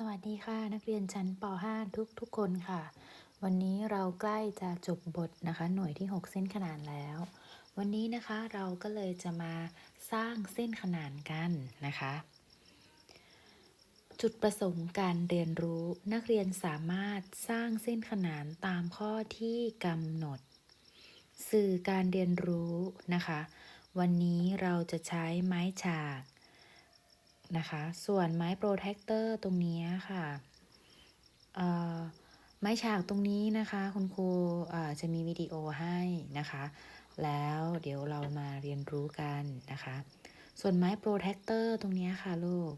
สวัสดีค่ะ นักเรียนชั้นป .5 ทุกทุกคนค่ะ วันนี้เราใกล้จะจบบทนะคะ หน่วยที่ 6 เส้นขนานแล้ว วันนี้นะคะเราก็เลยจะมาสร้างเส้นขนานกันนะคะ จุดประสงค์การเรียนรู้นักเรียนสามารถสร้างเส้นขนานตามข้อที่กำหนด สื่อการเรียนรู้นะคะ วันนี้เราจะใช้ไม้ฉาก นะคะ ส่วนไม้โปรเทคเตอร์ตรงนี้ค่ะไม้ฉากตรงนี้นะคะคุณครูจะมีวิดีโอให้นะคะ แล้วเดี๋ยวเรามาเรียนรู้กันนะคะ ส่วนไม้โปรเทคเตอร์ตรงนี้ค่ะลูก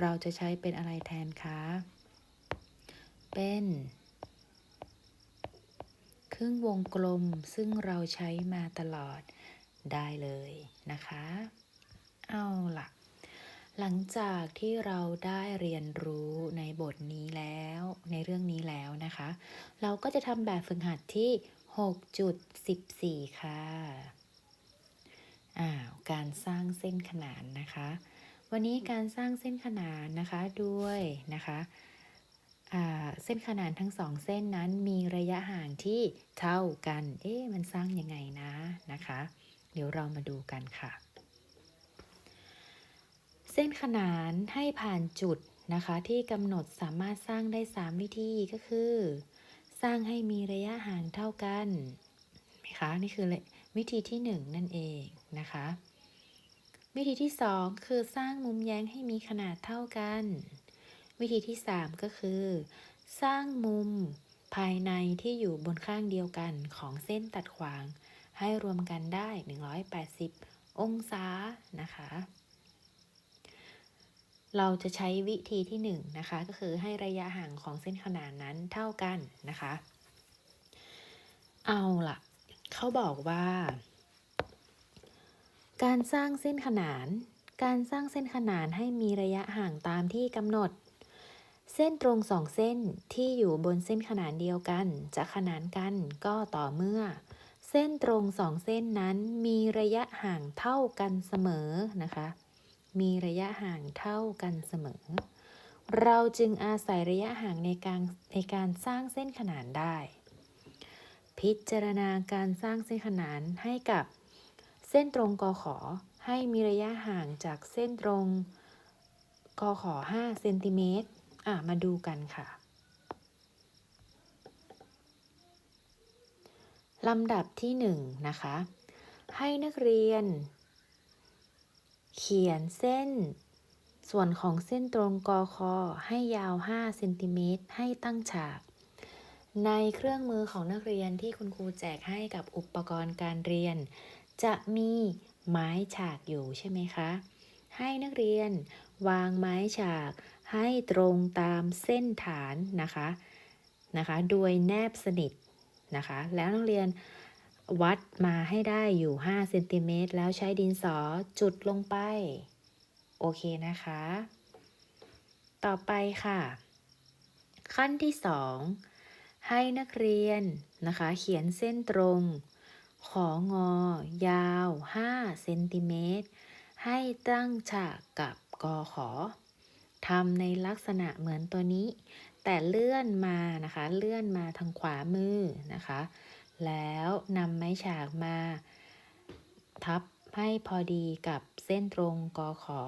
เราจะใช้เป็นอะไรแทนคะ เป็น ครึ่งวงกลมซึ่งเราใช้มาตลอดได้เลยนะคะ เอาล่ะ หลังจากที่เราได้เรียนรู้ในบทนี้แล้ว ในเรื่องนี้แล้วนะคะ เราก็จะทำแบบฝึกหัดที่ 6.14 ค่ะอ้าวการสร้างเส้นขนานนะคะ วันนี้การสร้างเส้นขนานนะคะด้วยนะคะเส้นขนานทั้งสองเส้นนั้นมีระยะห่างที่เท่ากัน เอ๊ะมันสร้างยังไงนะนะคะ เดี๋ยวเรามาดูกันค่ะ เส้นขนานให้ผ่านจุดนะคะที่กำหนดสามารถสร้างได้ 3 วิธีก็คือ สร้างให้มีระยะห่างเท่ากันไหมคะนี่คือวิธีที่ 1 นั่นเองนะคะ วิธีที่ 2 คือสร้างมุมแย้งให้มีขนาดเท่ากัน วิธีที่ 3 ก็คือ สร้างมุมภายในที่อยู่บนข้างเดียวกันของเส้นตัดขวาง ให้รวมกันได้ 180 องศานะคะ เราจะใช้วิธีที่1นนะคะ ก็คือให้ระยะห่างของเส้นขนานนั้นเท่ากันนะคะ เอาล่ะเขาบอกว่า การสร้างเส้นขนาน การสร้างเส้นขนานให้มีระยะห่างตามที่กำหนด เส้นตรงสองเส้นที่อยู่บนเส้นขนานเดียวกัน จะขนานกันก็ต่อเมื่อ เส้นตรงสองเส้นนั้นมีระยะห่างเท่ากันเสมอนะคะ มีระยะห่างเท่ากันเสมอ เราจึงอาศัยระยะห่างในการในการสร้างเส้นขนานได้ พิจารณาการสร้างเส้นขนานให้กับเส้นตรงกอขอให้มีระยะห่างจากเส้นตรงกอขอ5เซนติเมตรอะมาดูกันค่ะลำดับที่1นนะคะ ให้นักเรียน เขียนเส้น ส่วนของเส้นตรงกคอให้ยาว 5 เซนติเมตรให้ตั้งฉาก ในเครื่องมือของนักเรียนที่คุณครูแจกให้กับอุปกรณ์การเรียน จะมีไม้ฉากอยู่ใช่ไหมคะ ให้นักเรียนวางไม้ฉากให้ตรงตามเส้นฐานนะคะนะคะ โดยแนบสนิทนะคะ แล้วนักเรียน วัดมาให้ได้อยู่ 5 เซนติเมตรแล้วใช้ดินสอจุดลงไป โอเคนะคะ ต่อไปค่ะ ขั้นที่ 2 ให้นักเรียนนะคะ เขียนเส้นตรง ของอยาว 5 เซนติเมตร ให้ตั้งฉากกับกอขอทำในลักษณะเหมือนตัวนี้ แต่เลื่อนมานะคะ เลื่อนมาทางขวามือนะคะ แล้วนำไม้ฉากมา ทับให้พอดีกับเส้นตรงกอขอ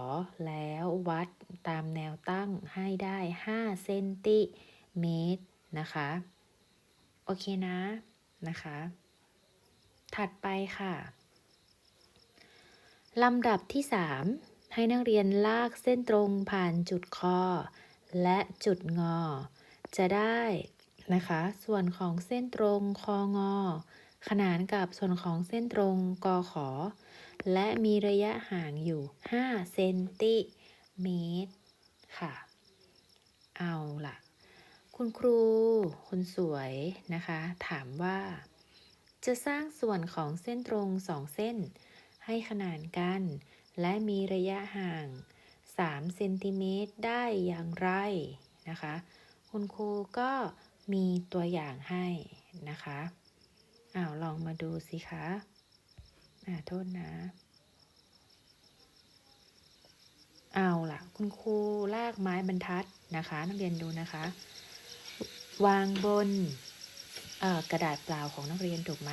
แล้ววัดตามแนวตั้งให้ได้ 5 เซนติเมตรนะคะ โอเคนะนะคะ ถัดไปค่ะลำดับที่ 3 ให้นักเรียนลากเส้นตรงผ่านจุดคอ และจุดงอ จะได้ นะคะ ส่วนของเส้นตรงคองอ ขนานกับส่วนของเส้นตรงกอขอ และมีระยะห่างอยู่ 5 เซนติเมตร ค่ะ เอาล่ะ คุณครูคนสวยนะคะ ถามว่า จะสร้างส่วนของเส้นตรงสองเส้น ให้ขนานกัน และมีระยะห่าง 3 เซนติเมตรได้อย่างไรนะคะ คุณครูก็ มีตัวอย่างให้นะคะอ้าวลองมาดูสิคะอ่าโทษนะ เอาล่ะ คุณครูลากไม้บรรทัดนะคะ นักเรียนดูนะคะ วางบนกระดาษเปล่าของนักเรียนถูกไหม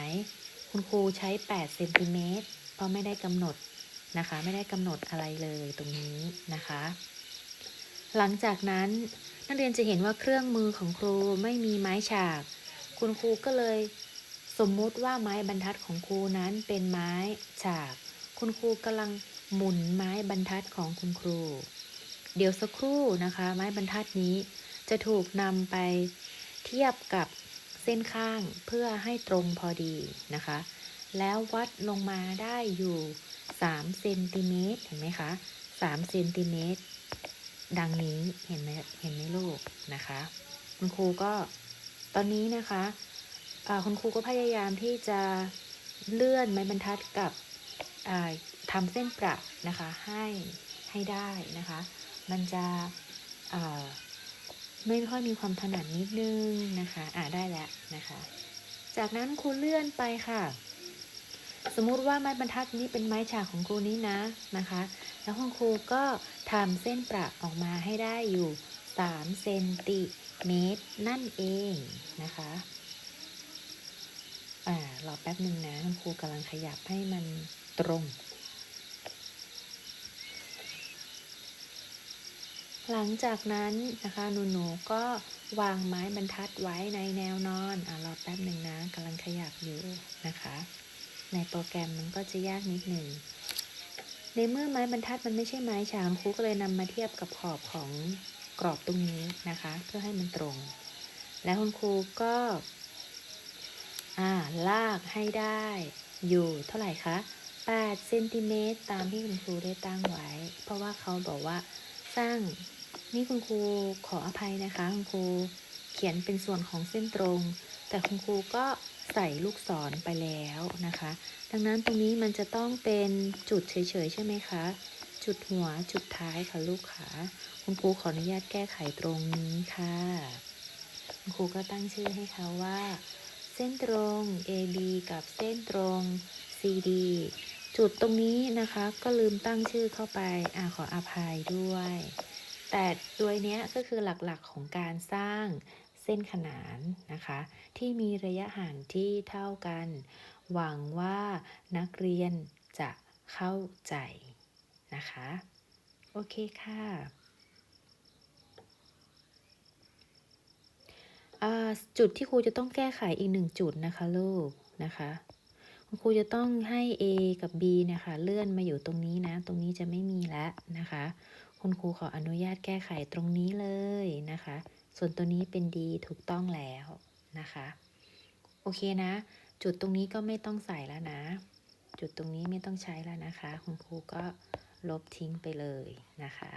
คุณครูใช้ 8 เซนติเมตรเพราะไม่ได้กำหนดนะคะ ไม่ได้กำหนดอะไรเลยตรงนี้นะคะ หลังจากนั้น นักเรียนจะเห็นว่าเครื่องมือของครูไม่มีไม้ฉาก คุณครูก็เลย สมมุติว่าไม้บรรทัดของครูนั้นเป็นไม้ฉาก คุณครูกำลังหมุนไม้บรรทัดของคุณครู เดี๋ยวสักครู่นะคะ ไม้บรรทัดนี้จะถูกนำไปเทียบกับเส้นข้างเพื่อให้ตรงพอดีนะคะ แล้ววัดลงมาได้อยู่3เซนติเมตรเห็นไหมคะ3เซนติเมตร ดังนี้เห็นไหมเห็นไหมลูกนะคะ คุณครูก็ตอนนี้นะคะคุณครูก็พยายามที่จะเลื่อนไม้บรรทัดกับอ่าทำเส้นประนะคะให้ให้ได้นะคะ มันจะไม่ค่อยมีความถนัดนิดนึงนะคะอ่าได้แล้วนะคะ จากนั้นครูเลื่อนไปค่ะ สมมุติว่าไม้บรรทัดนี้เป็นไม้ฉากของครูนี้นะนะคะ แล้วคุณครูก็ทำเส้นประออกมาให้ได้อยู่ 3 เซนติเมตรนั่นเองนะคะ อ่ารอแป๊บหนึ่งนะคุณครูกำลังขยับให้มันตรง หลังจากนั้นนะคะหนูๆก็วางไม้บรรทัดไว้ในแนวนอน อ่ารอแป๊บหนึ่งนะกำลังขยับอยู่นะคะ ในโปรแกรมมันก็จะยากนิดหนึ่ง ในเมื่อไม้บรรทัดมันไม่ใช่ไม้ฉางครูก็เลยนำมาเทียบกับขอบของกรอบตรงนี้นะคะ เพื่อให้มันตรง แล้วคุณครูก็อ่าลากให้ได้อยู่เท่าไหร่คะ8เซนติเมตรตามที่คุณครูได้ตั้งไว้ เพราะว่าเขาบอกว่าสร้างนี่คุณครูขออภัยนะคะ คุณครูเขียนเป็นส่วนของเส้นตรง แต่คุณครูก็ใส่ลูกศรไปแล้วนะคะ ดังนั้นตรงนี้มันจะต้องเป็นจุดเฉยๆใช่ไหมคะ จุดหัวจุดท้ายค่ะลูกขาคุณครูขออนุญาตแก้ไขตรงนี้ค่ะ คุณครูก็ตั้งชื่อให้เขาว่า เส้นตรง AB กับเส้นตรง CD จุดตรงนี้นะคะก็ลืมตั้งชื่อเข้าไปอ่าขออภัยด้วย แต่โดยเนี้ยก็คือหลักๆของการสร้าง เส้นขนานนะคะ ที่มีระยะห่างที่เท่ากัน หวังว่านักเรียนจะเข้าใจนะคะ โอเคค่ะจุดที่ครูจะต้องแก้ไขอีกหนึ่งจุดนะคะลูกนะคะครูจะต้องให้ A กับ B นี่ยค่ะเลื่อนมาอยู่ตรงนี้นะ ตรงนี้จะไม่มีแล้วนะคะ คุณครูขออนุญาตแก้ไขตรงนี้เลยนะคะ ส่วนตัวนี้เป็น D ถูกต้องแล้วนะคะ โอเคนะ จุดตรงนี้ก็ไม่ต้องใส่แล้วนะ จุดตรงนี้ไม่ต้องใช้แล้วนะคะ คุณครูก็ลบทิ้งไปเลยนะคะ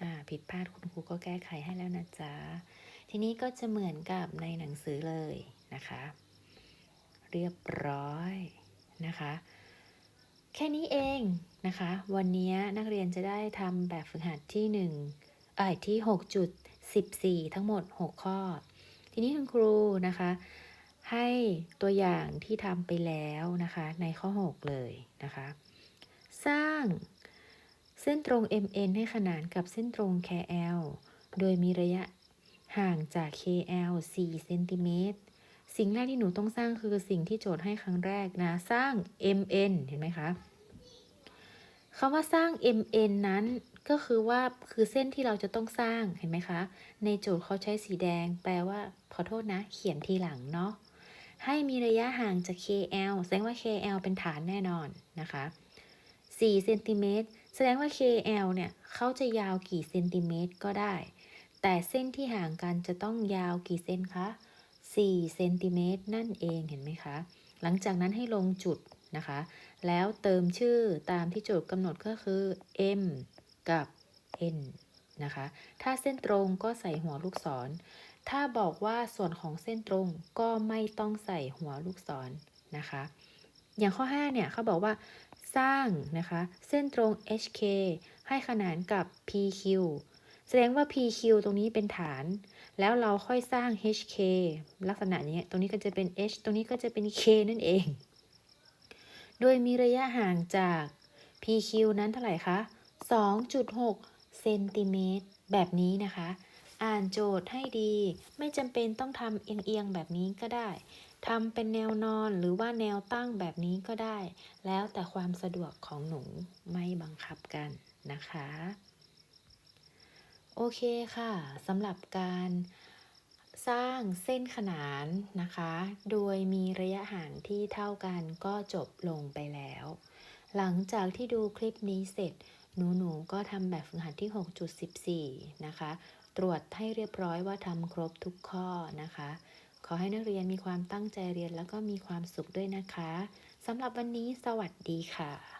อ่าผิดพลาดคุณครูก็แก้ไขให้แล้วนะจ๊ะ ทีนี้ก็จะเหมือนกับในหนังสือเลยนะคะ เรียบร้อยนะคะ แค่นี้เองนะคะ วันนี้นักเรียนจะได้ทำแบบฝึกหัดที่ 1 เอ่ยที่ 6.14 ทั้งหมด 6 ข้อ ทีนี้คุณครูนะคะ ให้ตัวอย่างที่ทำไปแล้วนะคะ ในข้อ 6 เลยนะคะ สร้างเส้นตรง MN ให้ขนานกับเส้นตรง KL โดยมีระยะห่างจาก KL 4เซนติเมตร สิ่งแรกที่หนูต้องสร้างคือสิ่งที่โจทย์ให้ครั้งแรกนะ สร้าง MN เห็นไหมคะคำว่าสร้าง MN นั้นก็คือว่าคือเส้นที่เราจะต้องสร้างเห็นไหมคะ ในโจทย์เขาใช้สีแดง แปลว่าขอโทษนะ เขียนทีหลังเนาะให้มีระยะห่างจาก KL แสดงว่า KL เป็นฐานแน่นอนนะคะ4เซนติเมตรแสดงว่า KL เนี่ยเขาจะยาวกี่เซนติเมตรก็ได้ แต่เส้นที่ห่างกันจะต้องยาวกี่เซนคะ 4เซนติเมตรนั่นเองเห็นไหมคะ หลังจากนั้นให้ลงจุดนะคะ แล้วเติมชื่อตามที่โจทย์กำหนดก็คือ m กับ n นะคะ ถ้าเส้นตรงก็ใส่หัวลูกศร ถ้าบอกว่าส่วนของเส้นตรงก็ไม่ต้องใส่หัวลูกศรนะคะ อย่างข้อ 5 เนี่ยเขาบอกว่าสร้างนะคะ เส้นตรง HK ให้ขนานกับ PQ แสดงว่า PQ ตรงนี้เป็นฐาน แล้วเราค่อยสร้าง HK ลักษณะนี้ตรงนี้ก็จะเป็น H ตรงนี้ก็จะเป็น K นั่นเอง โดยมีระยะห่างจาก PQ นั้นเท่าไหร่คะ 2.6 เซนติเมตร แบบนี้นะคะ อ่านโจทย์ให้ดี ไม่จำเป็นต้องทำเอียงๆแบบนี้ก็ได้ทำเป็นแนวนอนหรือว่าแนวตั้งแบบนี้ก็ได้ แล้วแต่ความสะดวกของหนูไม่บังคับกันนะคะ โอเคค่ะสำหรับการสร้างเส้นขนานนะคะ โดยมีระยะห่างที่เท่ากันก็จบลงไปแล้ว หลังจากที่ดูคลิปนี้เสร็จ หนูๆก็ทำแบบฝึกหัดที่ 6.14 นะคะ ตรวจให้เรียบร้อยว่าทำครบทุกข้อนะคะ ขอให้นักเรียนมีความตั้งใจเรียนแล้วก็มีความสุขด้วยนะคะสำหรับวันนี้สวัสดีค่ะ